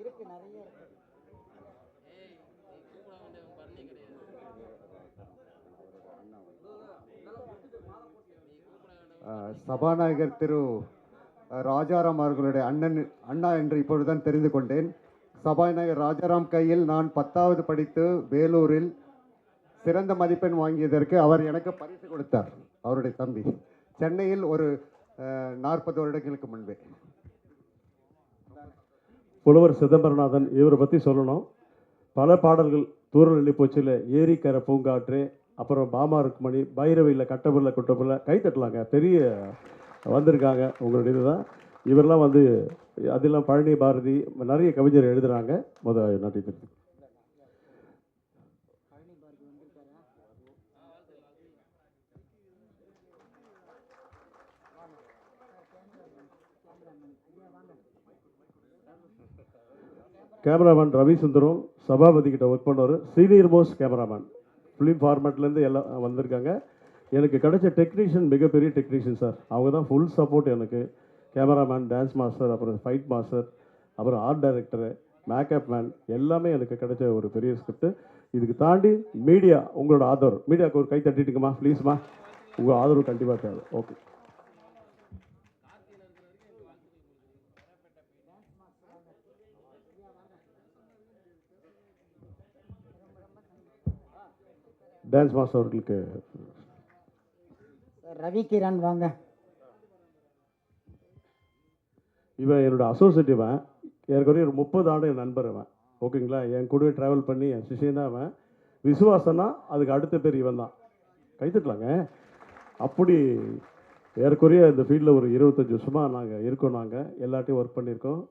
இருக்கு நிறைய சபாநாயகர் திரு ராஜாராம் அவர்களுடைய அண்ணன் அண்ணா என்று இப்பொழுதுதான் தெரிந்து கொண்டேன். சபாநாயகர் ராஜாராம் கையில் நான் பத்தாவது படித்து வேலூரில் சிறந்த மதிப்பெண் வாங்கியதற்கு அவர் எனக்கு பரிசு கொடுத்தார் அவருடைய தம்பி. சென்னையில் ஒரு நாற்பது வருடங்களுக்கு முன்பே. புலவர் சிதம்பரநாதன் இவரை பற்றி சொல்லணும். பல பாடல்கள் தூரல் எண்ணி போச்சுல ஏரிக்கரை பூங்காற்று அப்புறம் பாமா ருக்மணி பைரவியில் கட்டபுரில் குட்டபுல்ல கை தட்டலாங்க. பெரிய வந்திருக்காங்க உங்களுடைய இதுதான் இவரெல்லாம் வந்து அதெல்லாம் பழனி பாரதி நிறைய கவிஞர் எழுதுகிறாங்க முத நன்றி தெரிவித்து கேமராமேன் ரவி சுந்தரம் சபாபதி கிட்ட ஒர்க் பண்ணுவார் சீனியர் மோஸ்ட் கேமராமேன் ஃபிலிம் ஃபார்மேட்லேருந்து எல்லாம் வந்திருக்காங்க. எனக்கு கிடைச்ச டெக்னீஷியன் மிகப்பெரிய டெக்னீஷியன் சார் அவங்க தான் ஃபுல் சப்போர்ட் எனக்கு. கேமராமேன் டான்ஸ் மாஸ்டர் அப்புறம் ஃபைட் மாஸ்டர் அப்புறம் ஆர்ட் டைரக்டரு மேக்கப் மேன் எல்லாமே எனக்கு கிடைச்ச ஒரு பெரிய ஸ்கிரிப்ட் இதுக்கு தாண்டி மீடியா உங்களோட ஆதரவு. மீடியாவுக்கு ஒரு கை தட்டிட்டுங்கம்மா ப்ளீஸ்மா உங்கள் ஆதரவு கண்டிப்பாக தேவை. ஓகே டான்ஸ் மாஸ்டர் அவர்களுக்கு. ரவி கிரண் வாங்க. இவன் என்னோட அசோசியேட் இவன். ஏற்கனவே ஒரு முப்பது ஆண்டு என் நண்பர் அவன். ஓகேங்களா? என் கூடவே ட்ராவல் பண்ணி என் சிஷியன் தான் அவன். விசுவாசனா அதுக்கு அடுத்த பேர் இவன் தான். கைத்தட்டலாங்க அப்படி ஏறக்குறைய இந்த ஃபீல்டில் ஒரு இருபத்தஞ்சி வருஷமாக நாங்கள் இருக்கோம் நாங்கள் எல்லாத்தையும் ஒர்க் பண்ணியிருக்கோம்.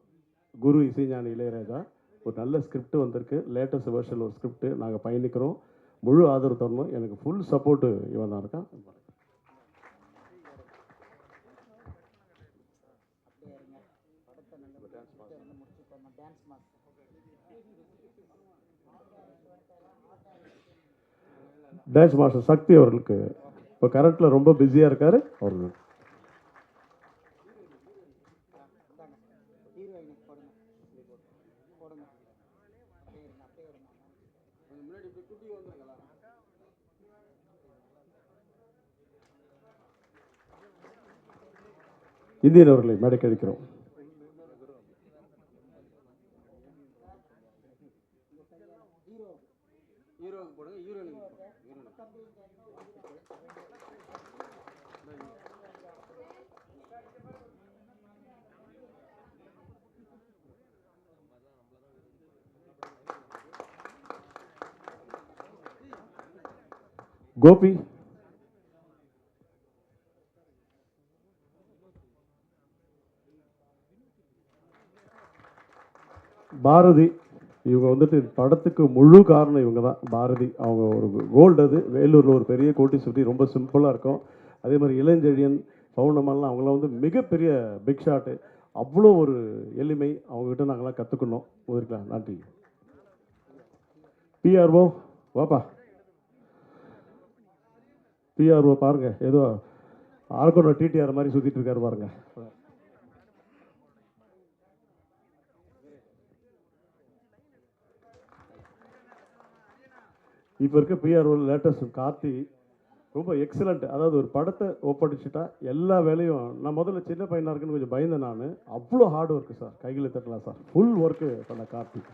குரு இசைஞானி இளையராஜா. ஒரு நல்ல ஸ்கிரிப்ட் வந்திருக்கு. லேட்டஸ்ட் வெர்ஷன் ஒரு ஸ்கிரிப்ட் நாங்கள் பயணிக்கிறோம். முழு ஆதரவு தரணும். எனக்கு ஃபுல் சப்போர்ட்டு இவன் தான் இருக்கான். டான்ஸ் மாஸ்டர் சக்தி அவர்களுக்கு. இப்போ கரண்ட்டில் ரொம்ப பிஸியாக இருக்கார். அவர்கள் குட்டி வந்துருங்களா இந்தியன் அவர்களை மேடைக்கு அழைக்கிறோம். கோபி. பாரதி இவங்க வந்துட்டு படத்துக்கு முழு காரணம் இவங்க தான் பாரதி அவங்க ஒரு கோல்டு அது. வேலூரில் ஒரு பெரிய கோட்டி சுற்றி ரொம்ப சிம்பிளாக இருக்கும். அதே மாதிரி இளஞ்செழியன் பவுனமெல்லாம் அவங்களாம் வந்து மிகப்பெரிய பிக் ஷாட்டு அவ்வளோ ஒரு எளிமை அவங்ககிட்ட நாங்களாம் கற்றுக்கணும் இருக்கலாம் நன்றி. பிஆர்ஓ வாப்பா. பிஆர்ஓ பாருங்க ஏதோ ஆர்கோன டிடிஆர் மாதிரி சுற்றிட்டு இருக்காரு பாருங்க. இப்போ இருக்க பிஆர்ஓ லேட்டஸ்ட் கார்த்தி ரொம்ப எக்ஸலண்ட் அதாவது ஒரு படத்தை ஒப்படைச்சிட்டா எல்லா வேலையும் நான் முதல்ல சின்ன பையனாக இருக்குன்னு கொஞ்சம் பயந்தேன் நான். அவ்வளோ ஹார்ட் ஒர்க்கு சார் கையில் தட்டலாம் சார் ஃபுல் ஒர்க்கு பண்ண கார்த்திக்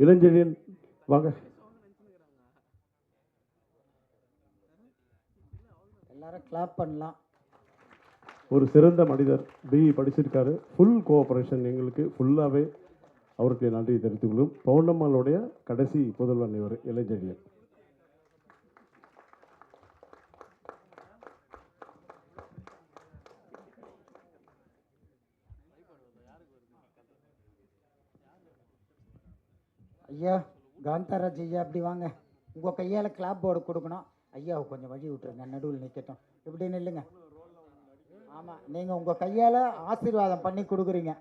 இளஞ்செழியன் வாங்க எல்லாரும் கிளாப் பண்ணலாம். ஒரு சிறந்த மனிதர் பிஇ படிச்சிருக்காரு. ஃபுல் கோஆப்ரேஷன் எங்களுக்கு ஃபுல்லாகவே அவருக்கு நன்றி தெரிவித்துக் கொள்ளும் பௌர்ணம்மாளுடைய கடைசி புதல்வன் இவர் இளைஞரியன். ஐயா காந்தாராஜ் ஐயா அப்படி வாங்க. உங்கள் கையால் கிளாப் போர்டு கொடுக்கணும். ஐயாவை கொஞ்சம் வழி விட்டுருங்க நடுவில் நிற்கட்டும் இப்படின்னு இல்லைங்க ஆமாம் நீங்கள் உங்கள் கையால் ஆசீர்வாதம் பண்ணி கொடுக்குறீங்க.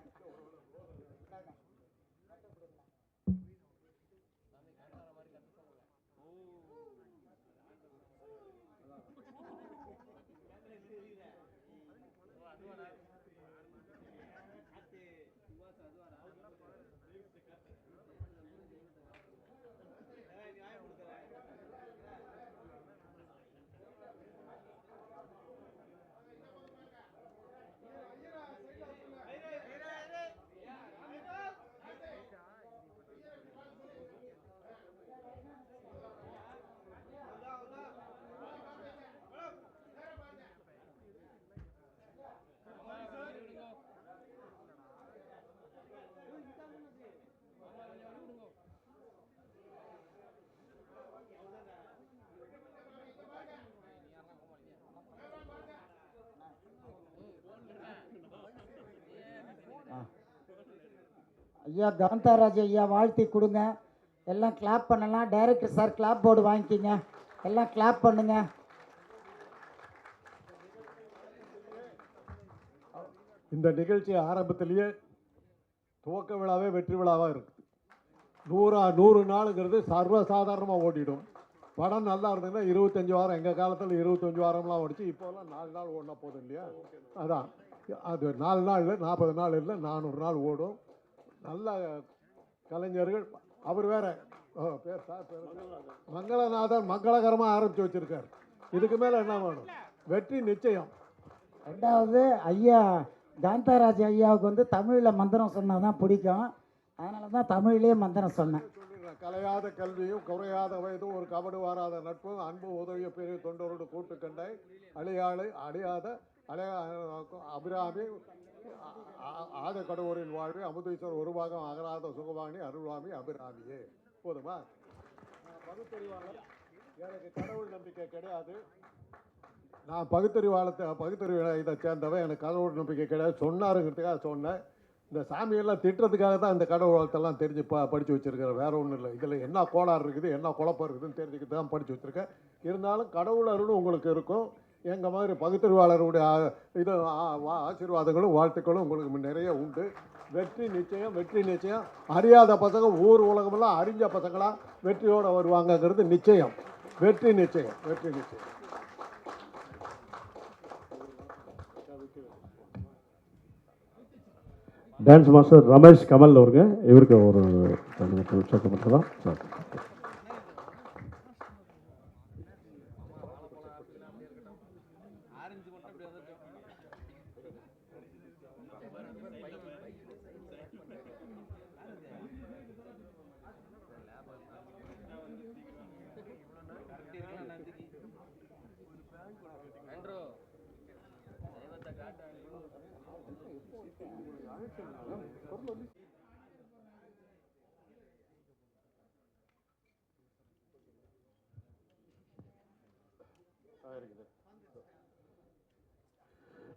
ஐயா காந்தாராஜ் ஐயா வாழ்த்தி கொடுங்க. எல்லாம் கிளாப் பண்ணலாம். டைரக்டர் சார் கிளாப் போர்டு வாங்கிக்கிங்க. எல்லாம் கிளாப் பண்ணுங்க. இந்த நிகழ்ச்சி ஆரம்பத்திலேயே துவக்க விழாவே வெற்றி விழாவாக இருக்குது. நூறா நூறு நாளுங்கிறது சர்வசாதாரணமாக ஓடிடும். படம் நல்லா இருந்ததுன்னா இருபத்தஞ்சி வாரம் எங்கள் காலத்தில் இருபத்தஞ்சி வாரம்லாம் ஓடிச்சு இப்போல்லாம் நாலு நாள் ஓடினா போதும் இல்லையா? அதான். அது நாலு நாள் இல்லை நாற்பது நாள் இல்லை நானூறு நாள் ஓடும். நல்ல கலைஞர்கள். அவர் வேற. பேர் சார் மங்களநாதன் மங்களகரமாக ஆரம்பித்து வச்சிருக்காரு. இதுக்கு மேலே என்ன வேணும்? வெற்றி நிச்சயம். ரெண்டாவது ஐயா காந்தாராஜ் ஐயாவுக்கு வந்து தமிழில் மந்திரம் சொன்னால் தான் பிடிக்கும். அதனால தான் தமிழ்லேயே மந்திரம் சொன்னேன். கலையாத கல்வியும் குறையாத வயதும் ஒரு கபடு வாராத நட்பும் அன்பு உதவிய பெரிய தொண்டரோடு கூட்டு கண்டை அழியாளை அழியாத அழகாக அபிராமி ஆ- ஆ- ஆத கடவுரின் வாழ்வு அமுதீஸ்வரர் ஒரு பாகம் அகராத சுகவாணி அருள்வாமி அபிராமியே. போதுமா? பகுத்தறிவாளர் எனக்கு கடவுள் நம்பிக்கை கிடையாது. நான் பகுத்தறிவாளத்தை பகுத்தறிவு இதை சேர்ந்தவன் எனக்கு கடவுள் நம்பிக்கை கிடையாது. சொன்னாருங்கிறதுக்காக சொன்னேன். இந்த சாமியெல்லாம் திட்டுறதுக்காக தான் இந்த கடவுள் வாழ்த்தெல்லாம் தெரிஞ்சு ப படித்து வச்சிருக்கிறேன் வேற ஒன்றும் இல்லை. இதில் என்ன கோளாறு இருக்குது என்ன குழப்பம் இருக்குதுன்னு தெரிஞ்சுக்கிட்டு தான் படித்து வச்சுருக்கேன். இருந்தாலும் கடவுள் அருளும் உங்களுக்கு இருக்கும். எங்கள் மாதிரி பகுத்தறிவாளருடைய இது ஆசீர்வாதங்களும் வாழ்த்துக்களும் உங்களுக்கு நிறைய உண்டு. வெற்றி நிச்சயம் வெற்றி நிச்சயம். அறியாத பசங்க ஊர் உலகமெல்லாம் அறிஞ்ச பசங்களாம் வெற்றியோடு வருவாங்கங்கிறது நிச்சயம். வெற்றி நிச்சயம் வெற்றி நிச்சயம். டான்ஸ் மாஸ்டர் ரமேஷ் கமல் அவருங்க. இவருக்கு ஒரு உற்சாகம் மட்டும்தான் சார்.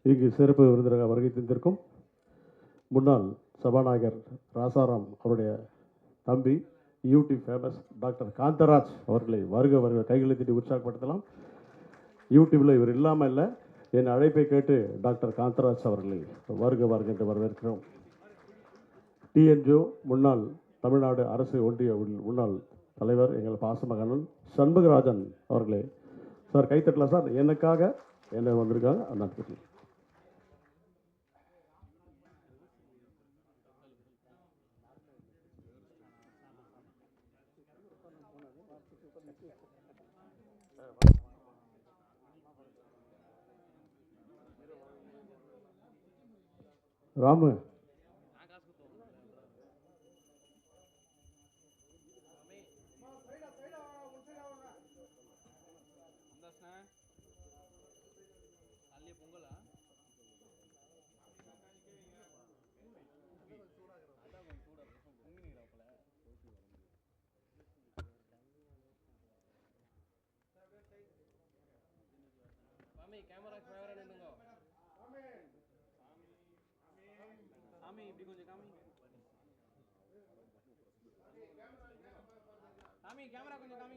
இங்கு சிறப்பு விருந்தினராக வருகை தந்திருக்கும் முன்னாள் சபாநாயகர் ராசாராம் அவருடைய தம்பி யூடியூப் ஃபேமஸ் டாக்டர் காந்தராஜ் அவர்களை வருக வருக கைகளை தட்டி உற்சாகப்படுத்தலாம். யூடியூப்பில் இவர் இல்லாமல் இல்லை. என் அழைப்பை கேட்டு டாக்டர் காந்தராஜ் அவர்களை வருக வருக என்று வரவேற்கிறோம். டிஎன்ஜிஓ முன்னாள் தமிழ்நாடு அரசு ஒன்றிய உள்- முன்னாள் தலைவர் எங்கள் பாசமகனன் சண்முகராஜன் அவர்களே. சார் கைத்தட்டலாம் சார். எனக்காக என்ன வந்திருக்காங்க? ராமு कैमरा कैमरा அண்ணா கேட்கலாம் ராமு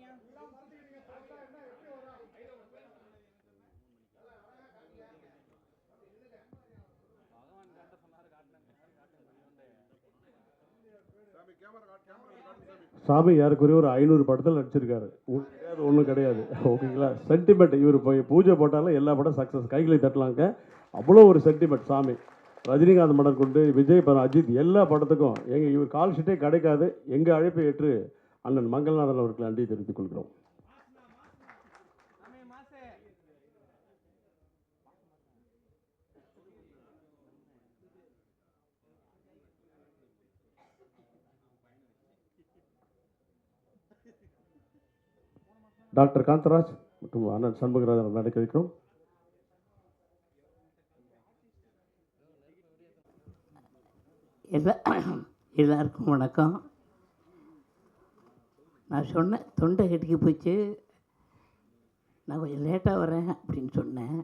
சாமி யாருக்குரிய ஒரு ஐநூறு படத்தில் நடிச்சிருக்காரு. ஒன்றும் கிடையாது ஓகேங்களா? சென்டிமெண்ட் இவர் போய் பூஜை போட்டாலும் எல்லா படம் சக்ஸஸ் கைகளை தட்டலாங்க. அவ்வளோ ஒரு சென்டிமெண்ட் சாமி. ரஜினிகாந்த் மடல் கொண்டு விஜய் படம் அஜித் எல்லா படத்துக்கும் எங்கள் இவர் கால் ஷீட்டே கிடைக்காது. எங்கள் அழைப்பை ஏற்று அண்ணன் மங்கள்நாதன் அவர்களை நன்றி தெரிவித்துக் கொள்கிறோம். டாக்டர் காந்தராஜ் மற்றும் அண்ணன் சண்முகராஜன் நடக்க வைக்கிறோம். எல்லா எல்லாருக்கும் வணக்கம். நான் சொன்னேன் தொண்டை கட்டிக்கு போச்சு நான் கொஞ்சம் லேட்டாக வரேன் அப்படின்னு சொன்னேன்.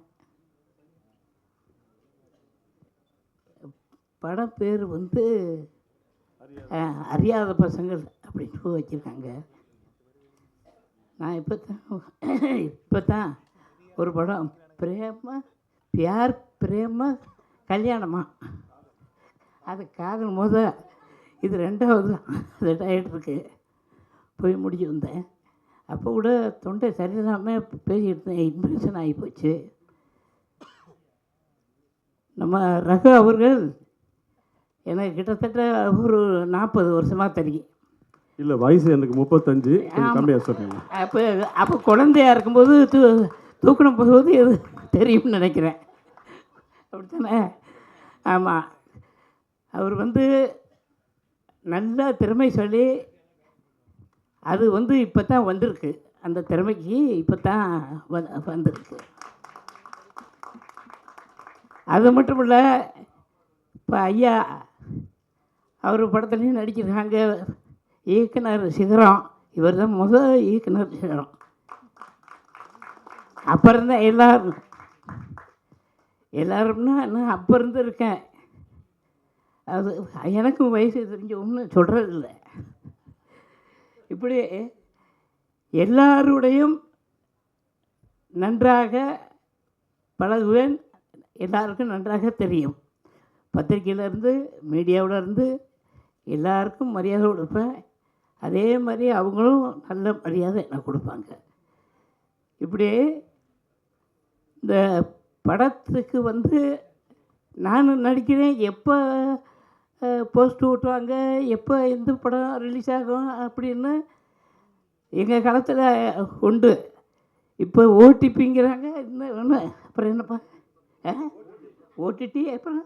படம் பேர் வந்து அறியாத பசங்கள் அப்படின்னு வச்சுருக்காங்க. நான் இப்போ தான் இப்போ தான் ஒரு படம். பிரேமா பியார் பிரேமா கல்யாணமா? அது காதல் முத. இது ரெண்டாவது ரெட் ஆகிட்டுருக்கு போய் முடிச்சு வந்தேன். அப்போ கூட தொண்டை சரியில்லாமல் பேசிக்கிட்டு இருந்தேன். இன்ஃபெக்ஷன் ஆகி போச்சு. நம்ம ரகு அவர்கள் எனக்கு கிட்டத்தட்ட ஒரு நாற்பது வருஷமாக தெரியும் இல்லை வயசு எனக்கு முப்பத்தஞ்சு. கம்மியாக சொல்லுங்க அப்போ அப்போ குழந்தையா இருக்கும்போது தூ தூக்கணும் போகும்போது எது தெரியும்னு நினைக்கிறேன். அப்படித்தானே? ஆமாம் அவர் வந்து நல்ல திறமை சொல்லி அது வந்து இப்போ தான் வந்திருக்கு. அந்த திறமைக்கு இப்போ தான் வந்திருக்கு. அது மட்டும் இல்லை இப்போ ஐயா அவர் படத்துலையும் நடிச்சிருக்காங்க. இயக்குனர் சிகரம். இவர் தான் முதல் இயக்குனர் சிகரம். அப்போ இருந்தால் எல்லாரும் எல்லாரும்னா நான் அப்போ இருந்து இருக்கேன் அது எனக்கும் வயசு தெரிஞ்ச ஒன்றும் சொல்கிறதில்ல இப்படி எல்லாருடையும் நன்றாக பழகுவேன். எல்லாருக்கும் நன்றாக தெரியும். பத்திரிகையிலேருந்து மீடியாவிலேருந்து எல்லாருக்கும் மரியாதை கொடுப்பேன். அதே மாதிரி அவங்களும் நல்ல மரியாதை எனக்கு கொடுப்பாங்க. இப்படி இந்த படத்துக்கு வந்து நான் நடிக்கிறேன். எப்போ போஸ்ட் ஓட்டுவாங்க எப்போ எந்த படம் ரிலீஸ் ஆகும் அப்படின்னு எங்கள் காலத்தில் உண்டு. இப்போ ஓடிபிங்கிறாங்க. இன்னும் ஒன்று அப்புறம் என்னப்பா? ஆ? ஓடிடி அப்புறம்?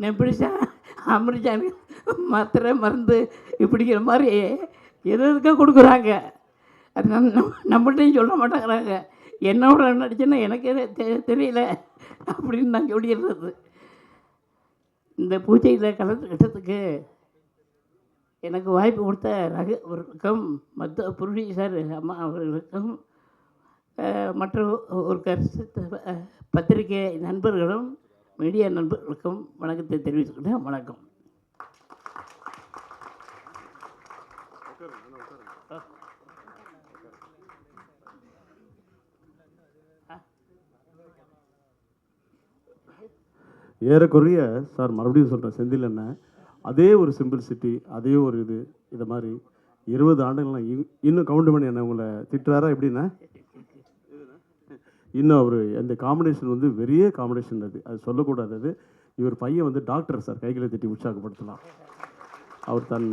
நெப்பிடிச்சா அமிர்ஜான் மாத்திரை மருந்து இப்படிங்கிற மாதிரி எது எதுக்கோ கொடுக்குறாங்க. அது நம் நம்மள்டையும் நம்மள்ட்டையும் சொல்ல மாட்டேங்கிறாங்க. என்னோட நடிச்சுன்னா எனக்கே தெ- தெரியல அப்படின்னு நான் சொல்லிடுறது. இந்த பூஜையில் கலந்துக்கிட்டதுக்கு எனக்கு வாய்ப்பு கொடுத்த ரகு அவர்களுக்கும் மற்ற ப்ரொடியூசர் அம்மா அவர்களுக்கும் மற்ற ஒரு கருத்து பத்திரிகை நண்பர்களும் மீடியா நண்பர்களுக்கும் வணக்கத்தை தெரிவித்துக்கிட்டேன் வணக்கம். ஏறக்குறைய சார் மறுபடியும் சொல்கிறேன் செந்தில் என்ன அதே ஒரு சிம்பிள் சிட்டி அதே ஒரு இது இதை மாதிரி இருபது ஆண்டுகள்லாம் இன்னும் கவுண்ட் பண்ணி என்ன உங்களை திட்டுறாரா எப்படின்னா? இன்னும் அவர் அந்த காம்பினேஷன் வந்து பெரிய காம்பினேஷன் அது. அது சொல்லக்கூடாது அது. இவர் பையன் வந்து டாக்டர் சார் கைகளை தட்டி உற்சாகப்படுத்தலாம். அவர் தன்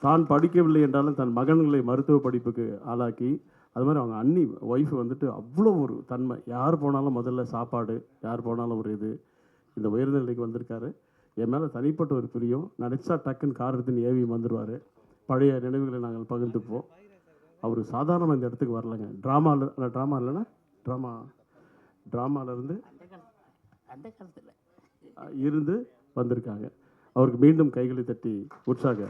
தான் படிக்கவில்லை என்றாலும் தன் மகன்களை மருத்துவ படிப்புக்கு ஆளாக்கி அது மாதிரி அவங்க அண்ணி ஒய்ஃப் வந்துட்டு அவ்வளோ ஒரு தன்மை. யார் போனாலும் முதல்ல சாப்பாடு யார் போனாலும் ஒரு இது. இந்த உயர்ந்த நிலைக்கு வந்திருக்காரு. என் மேலே தனிப்பட்ட ஒரு பிரியம். நினச்சா டக்குன்னு கார் எடுத்துன்னு ஏவி வந்துடுவார் பழைய நினைவுகளை நாங்கள் பகிர்ந்துப்போம். அவர் சாதாரணமாக இந்த இடத்துக்கு வரலைங்க. ட்ராமாவில் ட்ராமா இல்லைன்னா ட்ராமா ட்ராமாவிலேருந்து இருந்து வந்திருக்காங்க. அவருக்கு மீண்டும் கைகளை தட்டி உற்சாக